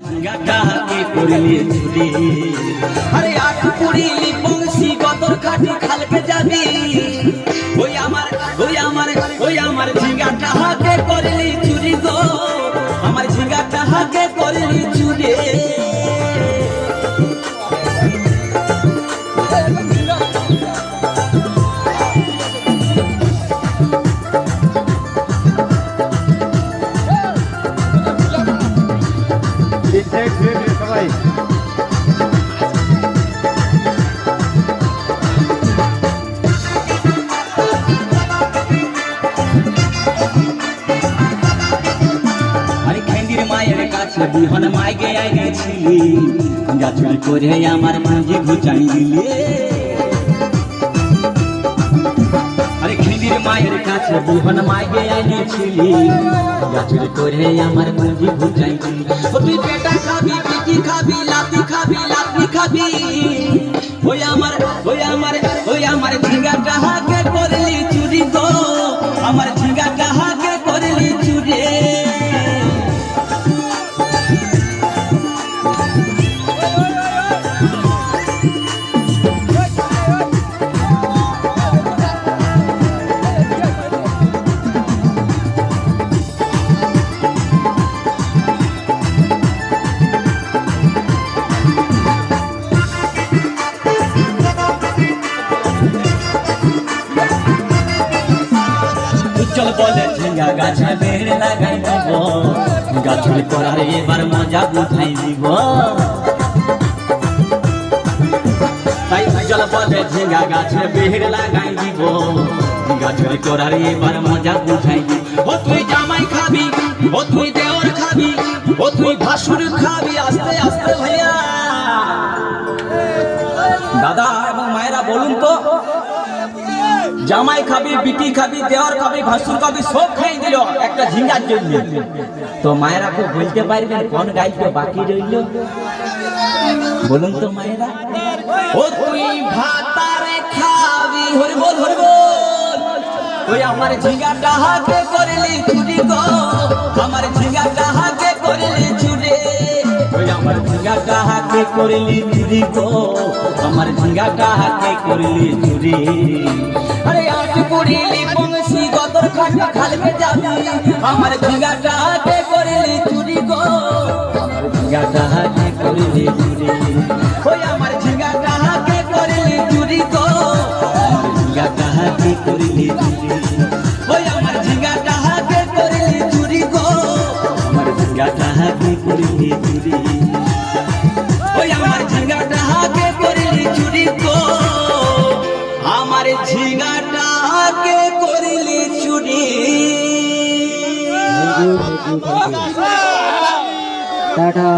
গাটাকে করলি চুরি আরে আট পুরিলি বংশী গতর খাটি খালকে যাবি। সবাই কাছে বিহন মাইগে আইনেছিলি। গাছুরি করে আমার মাঝে ঘুচাই দিলে। মায়ের কাছে বিহন মাইগে আইনেছিলি গাছুরি করে আমার পুঁজি ঘুচাই তুই বেটা খাবি পিটি খাবি, লাতি খাবি লাতি খাবি। উজ্জ্বল বলে ঝিঙ্গা গাছে বেড় লাগাই দিব? গাছের করার এবার মজা বুঝাই দিব? দাদা জামাই খাবি, বিটি খাবি, দেওয়ার খাবি, ভাসুর খাবি, সব খাই দিল। একটা ঝিঙ্গার জন্য। তো মায়েরা তো বলতে পারবেন কোন গাইতে বাকি রইল? বলুন তো মায়েরা। ও তুই ভাতারে খাবি, হরি বল হরি বল। ওই আমার ঝিঙ্গাটা হাতে করলি তুমি গো করলি চুরি গো? আমার ঝিঙ্গাটা হাতে করলি চুরি। আরে আট পড়িলি বংশী গদর খাটা খালকে যাবি। আমার ঝিঙ্গাটা হাতে করলি চুরি গো। আমার ঝিঙ্গাটা হাতে করলি চুরি। ওই আমার ঝিঙ্গাটা হাতে করলি চুরি গো। আমার ঝিঙ্গাটা হাতে করলি চুরি। ওই আমার ঝিঙ্গাটা হাতে করলি চুরি গো। আমার ঝিঙ্গাটা হাতে করলি চুরি। টাটা